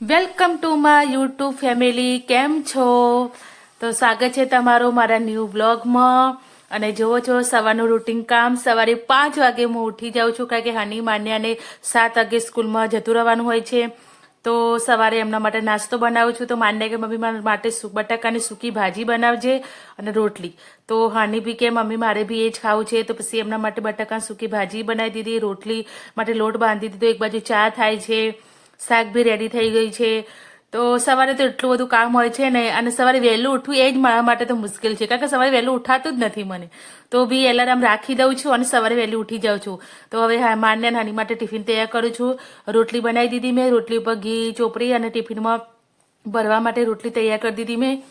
Welcome to my YouTube family, કેમ છો? તો સ્વાગત છે તમારું મારા ન્યૂ બ્લોગમાં અને જુઓ છો, સવારનું રૂટિન કામ. સવારે પાંચ વાગે હું ઉઠી જાઉં છું, કારણ કે હની માન્યાને સાત વાગે સ્કૂલમાં જતું રહેવાનું હોય છે. તો સવારે એમના માટે નાસ્તો બનાવું છું. તો માન્ય કે મમ્મી મારા માટે બટાકાની સૂકી ભાજી બનાવજે અને રોટલી. તો હાની બી કે મમ્મી મારે બી એ જ ખાવું છે. તો પછી એમના માટે બટાકાની સૂકી ભાજી બનાવી દીધી, રોટલી માટે લોટ બાંધી દીધો. એક બાજુ ચા થાય છે. શાક બી રેડી થઈ ગઈ છે. તો સવારે તો એટલું બધું કામ હોય છે ને, અને સવારે વહેલું ઉઠવું એ જ મારા માટે તો મુશ્કેલ છે, કારણ કે સવારે વહેલું ઉઠાતું જ નથી મને. તો બી એલાર્મ રાખી દઉં છું અને સવારે વહેલી ઉઠી જાઉં છું. તો હવે હા માન્ય નાની માટે ટિફિન તૈયાર કરું છું. રોટલી બનાવી દીધી મેં, રોટલી ઉપર ઘી, ચોપડી અને ટિફિનમાં ભરવા માટે રોટલી તૈયાર કરી દીધી મેં.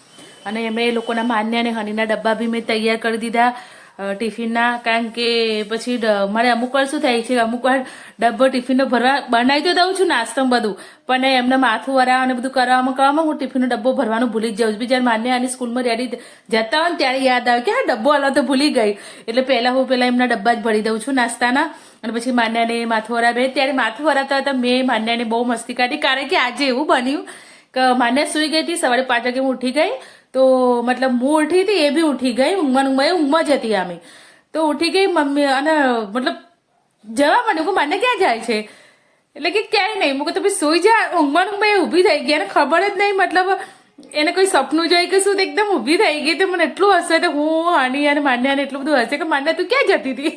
અને એમણે એ લોકોના માન્ય અને હનીના ડબ્બા બી મેં તૈયાર કરી દીધા. ટિફિનના, કારણ કે પછી મારે અમુક વાર શું થાય છે અમુક વાર ડબ્બો ટિફિનનો ભરવા બનાવી તો દઉં છું નાસ્તો બધું. પણ એમને માથું વરાવ અને બધું કરવામાં કરવામાં હું ટિફિનનો ડબ્બો ભરવાનું ભૂલી જ જાઉં છું. જ્યારે માન્ય આની સ્કૂલમાં રેડી જતા હોય ને ત્યારે યાદ આવે કે હા, ડબ્બો હાલો તો ભૂલી ગઈ. એટલે પહેલાં હું પહેલાં એમના ડબ્બા જ ભરી દઉં છું નાસ્તાના. અને પછી માન્યાને માથું વરાવે ત્યારે માથું વરાવતા હતા મેં માન્યાને બહુ મસ્તી કાઢી. કારણ કે આજે એવું બન્યું કે માને સુઈ ગઈ હતી, સવારે પાંચ વાગે હું ઉઠી ગઈ. તો મતલબ હું ઉઠી હતી, એ બી ઉઠી ગઈ, ઊંઘમાં ઊંઘમાં ઊંઘમાં જ હતી આમે. તો ઉઠી ગઈ, મમ્મી અને મતલબ જવા માંડ્યું કે મને ક્યાં જાય છે? એટલે કે ક્યાંય નહીં. મું કહું, તમે સુઈ જા. ઊંઘમાં ઊંઘમાં એ ઊભી થઈ અને ખબર જ નહીં, મતલબ એને કોઈ સપનું જોઈ કે શું એકદમ ઊભી થઈ ગઈ તો મને એટલું હશે તો હું હાની અને માન્યાને એટલું બધું હશે કે માન્યા તું ક્યાં જતી હતી?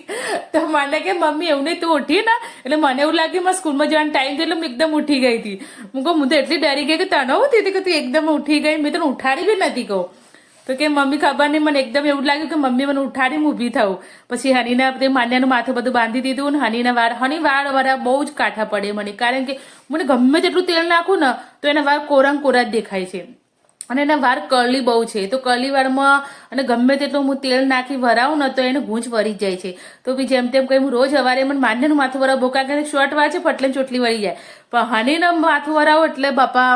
તો માન્યા કે, મમ્મી, એવું નહીં, તું ઉઠી ને. એટલે મને એવું લાગ્યું મારા સ્કૂલમાં જવાનો ટાઈમ થયો એટલે હું એકદમ ઉઠી ગઈ હતી. હું કહું, હું તો એટલી ડરી ગઈ કે તને હું હતી કે તું એકદમ ઉઠી ગઈ? મેં તને ઉઠાડી બી નથી કહું. તો કે, મમ્મી, ખબર નહીં, મને એકદમ એવું લાગ્યું કે મમ્મી, મને ઉઠાડી ઊભી થવું પછી હનીના તે માન્યાનું માથું બધું બાંધી દીધું ને હનીના વાળ હની વાળ વાળા બહુ જ કાઠા પડે મને. કારણ કે મને ગમે તેટલું તેલ નાખું ને, તો એના વાળ કોરંગ કોરા જ દેખાય છે. અને એના વાર કરલી બહુ છે. તો કરલી વારમાં અને ગમે તેટલું હું તેલ નાખી વરાવું ને તો એને ગૂંચ વરી જ જાય છે. તો બી જેમ તેમ કહી હું રોજ સવારે મને માન્યનું માથું વરાવું. ભોકા કરીને શોર્ટ વાળ છે, ફટલે ચોટલી વળી જાય. પણ હનીને માથું વરાવો એટલે બાપા,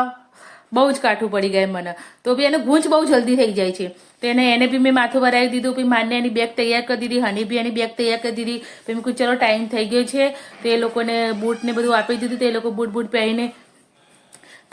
બહુ જ કાઠું પડી ગયા મને. તો બી એને ગૂંચ બહુ જલ્દી થઈ જાય છે. તો એને એને બી મેં માથું ભરાવી દીધું પછી માન્ય એની બેગ તૈયાર કરી દીધી હની બી એની બેગ તૈયાર કરી દીધી. પછી મેં કહ્યું ચલો ટાઈમ થઈ ગયો છે. તો એ લોકોને બૂટને બધું આપી દીધું, તો એ લોકો બૂટ બૂટ પહેરીને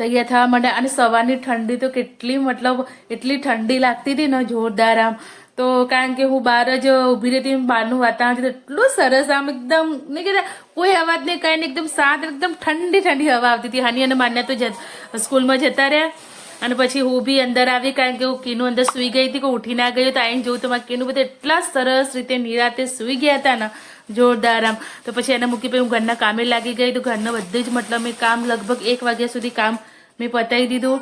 તૈયાર થવા માંડ્યા અને સવારની ઠંડી તો કેટલી મતલબ એટલી ઠંડી લાગતી હતી ને જોરદાર આમ. તો કારણ કે હું બહાર જ ઊભી રહેતી, બહારનું વાતાવરણ એટલું સરસ આમ એકદમ નહીં કહેતા, કોઈ અવાજ નહીં, કાંઈ એકદમ શાંત, એકદમ ઠંડી ઠંડી હવા આવતી હતી. હાની અને માન્યા તો સ્કૂલમાં જતા રહ્યા અને પછી હું બી અંદર આવી કારણ કે હું કીનું અંદર સૂઈ ગઈ હતી કે ઉઠી ના ગયું તો આવીને જોઉં તો મારા કીનું બધું એટલા સરસ રીતે નિરાતે સૂઈ ગયા હતા ને, જોરદાર આમ. તો પછી એને મૂકી પછી હું ઘરના કામે લાગી ગઈ, તો ઘરના બધું જ મતલબ મેં કામ લગભગ એક વાગ્યા સુધી કામ મેં પતાવી દીધું.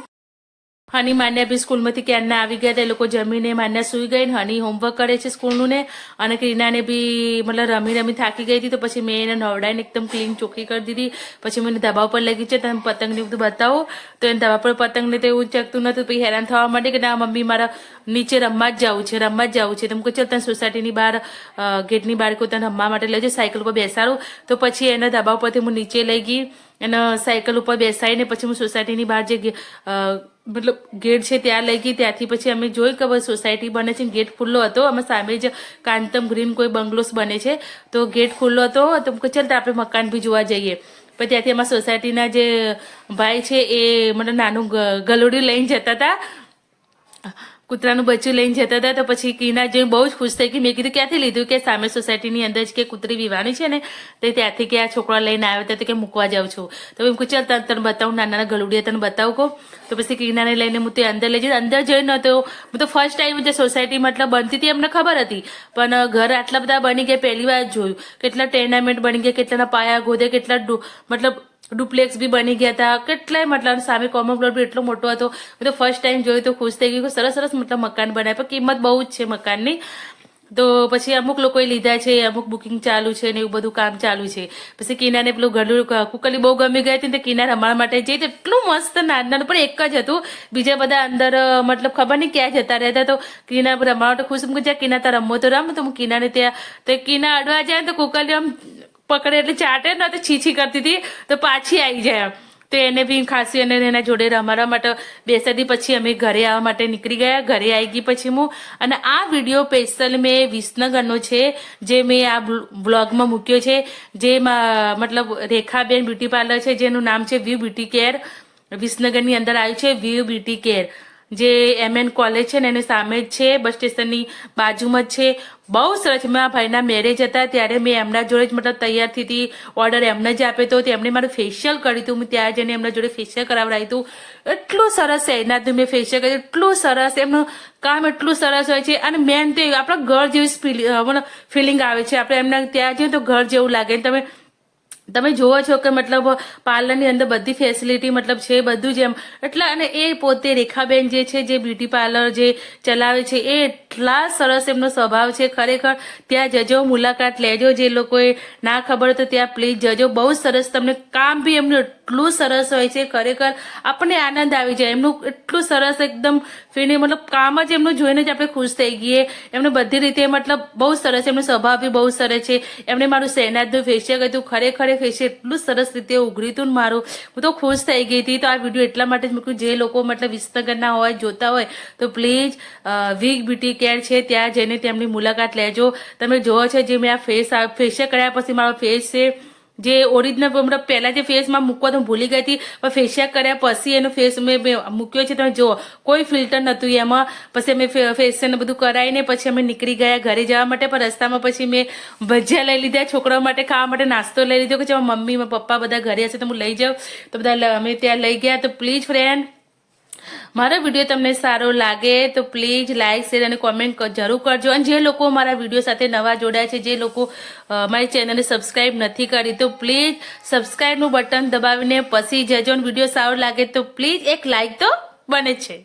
હની માન્યા બી સ્કૂલમાંથી ક્યારના આવી ગયા એ લોકો જમીને માન્યા સૂઈ ગઈ ને હની હોમવર્ક કરે છે સ્કૂલનું ને. અને ક્રીનાને બી મતલબ રમી રમી થાકી ગઈ હતી તો પછી મેં એને નવડાઈને એકદમ ક્લીન ચોખ્ખી કરી દીધી. પછી મને ધાબા ઉપર લઈ ગઈ છે. તમે પતંગને બધું બતાવો. તો એને ધાબા પર પતંગને તો એવું ચકતું નતું. પછી હેરાન થવા માટે કે ના, મમ્મી મારા નીચે રમવા જ જવું છે, રમવા જ જવું છે. તમે કહો ચાલ, તને સોસાયટીની બહાર ગેટની બહાર કોઈ તને રમવા માટે લઈ જાઓ સાયકલ ઉપર બેસાડું. તો પછી એના ધાબા ઉપરથી હું નીચે લઈ ગઈ. એના સાયકલ ઉપર બેસાડીને પછી હું સોસાયટીની બહાર જે મતલબ ગેટ છે ત્યાં લઈ ગઈ, ત્યાંથી પછી અમે જોઈ કે બસ સોસાયટી બને છે ગેટ ખુલ્લો હતો. અમે સામે જ કાંતમ ગ્રીન કોઈ બંગલોસ બને છે. તો ગેટ ખુલ્લો હતો, તો ચાલ આપણે મકાન બી જોવા જઈએ. પછી ત્યાંથી અમારા સોસાયટીના જે ભાઈ છે એ મને નાનું ગ- લઈને જતા હતા. કૂતરાનું બચ્ચું લઈને જતા હતા તો પછી કીના જોઈ બહુ જ ખુશ થઈ ગઈ. મેં કીધું, ક્યાંથી લીધું કે સામે સોસાયટીની અંદર જ કે કૂતરી વિવાની છે ને, તો ત્યાંથી કે આ છોકરા લઈને આવ્યો હતા તો કે મૂકવા જાઉં છું. તો એમ કુચલ ચાલ તને તને બતાવું નાના ગલુડિયા તને બતાવું કહું તો પછી કીનાને લઈને હું તે અંદર લઈ જઈ. અંદર જઈ નહોતો હું તો ફર્સ્ટ ટાઈમ જે સોસાયટી મતલબ બનતી હતી, એમને ખબર હતી. પણ ઘર આટલા બધા બની ગયા, પહેલી વાર જોયું. કેટલા ટેર્નામેન્ટ બની ગયા, કેટલાના પાયા ગોદે, કેટલા મતલબ ડુપ્લેક્સ બી બની ગયા હતા. કેટલાય મતલબ સામે કોમન પ્લોટ બી એટલો મોટો હતો. મેં તો ફર્સ્ટ ટાઈમ જોયું તો ખુશ થઈ ગયું કે સરસ સરસ મતલબ મકાન બનાવ્યા પણ કિંમત બહુ જ છે મકાનની. તો પછી અમુક લોકોએ લીધા છે, અમુક બુકિંગ ચાલુ છે ને એવું બધું કામ ચાલુ છે. પછી કિનાને પેલું ઘરડું કુકલી બહુ ગમી ગઈ હતી ને કિનાર કિના રમવા માટે જઈ એટલું મસ્ત નાનું પણ એક જ હતું. બીજા બધા અંદર મતલબ ખબર નહીં ક્યાં જતા રહેતા તો કિના રમવા માટે ખુશ. મૂકી જાય કિના તાર રમવો તો રમ. તો હું કિનાને ત્યાં, તો કિના અડવા જાય તો કુકલી આમ પકડે એટલે ચાટે, ને તો છીછી કરતી હતી, તો પાછી આવી જાય. તો એને બી ખાંસી અને એના જોડે રમાડવા માટે બેસાડી પછી અમે ઘરે આવવા માટે નીકળી ગયા. ઘરે આવી ગઈ પછી હું. અને આ વીડિયો સ્પેશિયલ મેં વિસનગરનો છે, જે મેં આ બ્લોગમાં મૂક્યો છે, જે મતલબ રેખાબેન બ્યુટી પાર્લર છે, જેનું નામ છે વ્યૂ બ્યુટી કેર વિસનગરની અંદર આવ્યું છે વ્યૂ બ્યુટી કેર જે એમએન કોલેજ છે ને, એની સામે જ છે, બસ સ્ટેશનની બાજુમાં જ છે. બહુ સરસ. મારા ભાઈના મેરેજ હતા ત્યારે મેં એમના જોડે જ મતલબ તૈયાર થઈ હતી. ઓર્ડર એમને જ આપ્યો હતો તેમણે મારું ફેશિયલ કર્યું હતું. હું ત્યાં જઈને એમના જોડે ફેશિયલ કરાવડાવ્યું હતું. એટલું સરસ છે. એનાથી મેં ફેશિયલ કર્યું. એટલું સરસ. એમનું કામ એટલું સરસ હોય છે. અને મેન તો આપણા ઘર જેવી ફિલિંગ આવે છે. આપણે એમના ત્યાં જઈએ તો ઘર જેવું લાગે. તમે તમે જુઓ છો કે મતલબ પાર્લરની અંદર બધી ફેસિલિટી મતલબ છે બધું જ એમ. એટલે અને એ પોતે રેખાબેન જે છે, જે બ્યુટી પાર્લર જે ચલાવે છે, એ એટલા સરસ એમનો સ્વભાવ છે. ખરેખર ત્યાં જજો, મુલાકાત લેજો. જે લોકોએ ના ખબર તો ત્યાં પ્લીઝ જજો. બહુ સરસ તમને કામ બી એમનું એટલું સરસ હોય છે, ખરેખર આપણને આનંદ આવી જાય. એમનું એટલું સરસ એકદમ ફીને મતલબ કામ જ એમનું જોઈને જ આપણે ખુશ થઈ ગઈએ. એમને બધી રીતે મતલબ બહુ સરસ, એમનો સ્વભાવ બી બહુ સરસ છે. એમણે મારું શહેનાજનું ફેશિયલ કર્યું, ખરેખર ફેશિયલ એટલું સરસ રીતે ઉઘડ્યું હતું મારું. હું તો ખુશ થઈ ગઈ હતી. તો આ વીડિયો એટલા માટે જ મૂક્યું, જે લોકો મતલબ વિસનગરના હોય, જોતા હોય, તો પ્લીઝ વીક બ્યુટી કેર છે. ત્યાં જઈને તેમની મુલાકાત લેજો. તમે જોવો છો જે મેં આ ફેસ ફેશિયલ કર્યા પછી મારો ફેસ છે. જે ઓરિજિનલ મતલબ પહેલાં જે ફેસમાં મૂકવા તો ભૂલી ગઈ હતી, પણ ફેશિયલ કર્યા પછી એનો ફેસ મેં મૂક્યો છે. તમે જુઓ, કોઈ ફિલ્ટર નહોતું એમાં. પછી અમે ફેશિયલ બધું કરાવીને પછી અમે નીકળી ગયા ઘરે જવા માટે, પણ રસ્તામાં પછી મેં ભજીયા લઈ લીધા છોકરાઓ માટે, ખાવા માટે, નાસ્તો લઈ લીધો કે જેમાં મમ્મી, પપ્પા બધા ઘરે હશે તો હું લઈ જાઉં. તો બધા અમે ત્યાં લઈ ગયા. તો પ્લીઝ ફ્રેન્ડ મારો વીડિયો તમને સારો લાગે તો પ્લીઝ લાઇક શેર અને કોમેન્ટ જરૂર કરજો. અને જે લોકો મારા વીડિયો સાથે નવા જોડાયા છે, જે લોકો મારી ચેનલને સબસ્ક્રાઇબ નથી કરી, તો પ્લીઝ સબસ્ક્રાઇબનું બટન દબાવીને પછી જજો. અને વીડિયો સારો લાગે તો પ્લીઝ એક લાઇક તો બને છે.